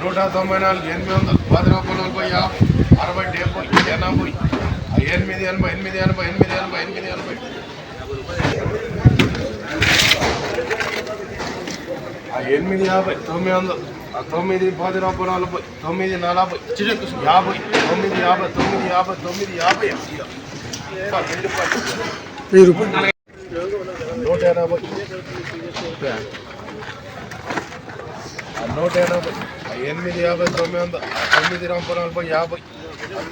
నూట తొంభై నాలుగు ఎనిమిది వందల పది రూపాయలు పోయి అరవై డెబ్బై ఎనభై ఎనిమిది ఎనభై ఎనిమిది ఎనభై ఎనిమిది ఎనభై ఎనిమిది ఎనభై. ఎనిమిది యాభై తొమ్మిది వందలు తొమ్మిది పది రూపాయలు నలభై తొమ్మిది నలభై యాభై తొమ్మిది యాభై తొమ్మిది యాభై తొమ్మిది యాభై నూట ఎనభై. నూట ఎనభై ఎనిమిది యాభై తొమ్మిది వందలు తొమ్మిది రూపాయలు నలభై యాభై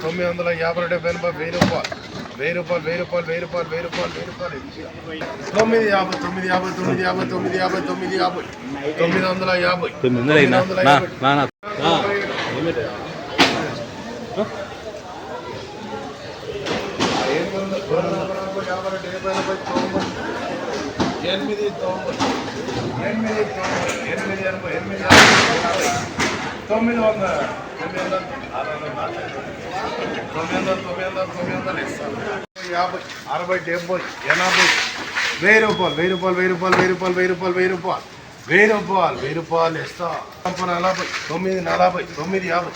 తొమ్మిది వందల యాభై డెబ్బై ఎనభై వెయ్యి రూపాయలు వెయ్యి రూపాయలు వెయ్యి రూపాయలు వెయ్యి రూపాయలు వెయ్యి రూపాయలు వెయ్యి రూపాయలు తొమ్మిది యాభై తొమ్మిది యాభై తొమ్మిది యాభై తొమ్మిది యాభై తొమ్మిది యాభై తొమ్మిది వందల యాభై తొమ్మిది వందలు యాభై. ఎనిమిది తొంభై. ఎనిమిది తొంభై ఎనిమిది ఎనభై ఎనిమిది తొమ్మిది వందల. తొమ్మిది వందల. తొమ్మిది వందల తొమ్మిది వందల తొమ్మిది వందలు ఇస్తాను. యాభై అరవై డెబ్బై ఎనభై. వెయ్యి రూపాయలు వెయ్యి రూపాయలు వెయ్యి రూపాయలు వెయ్యి రూపాయలు వెయ్యి రూపాయలు వెయ్యి రూపాయలు. వెయ్యి రూపాయలు వెయ్యి రూపాయలు ఇస్తా. నలభై తొమ్మిది నలభై తొమ్మిది యాభై.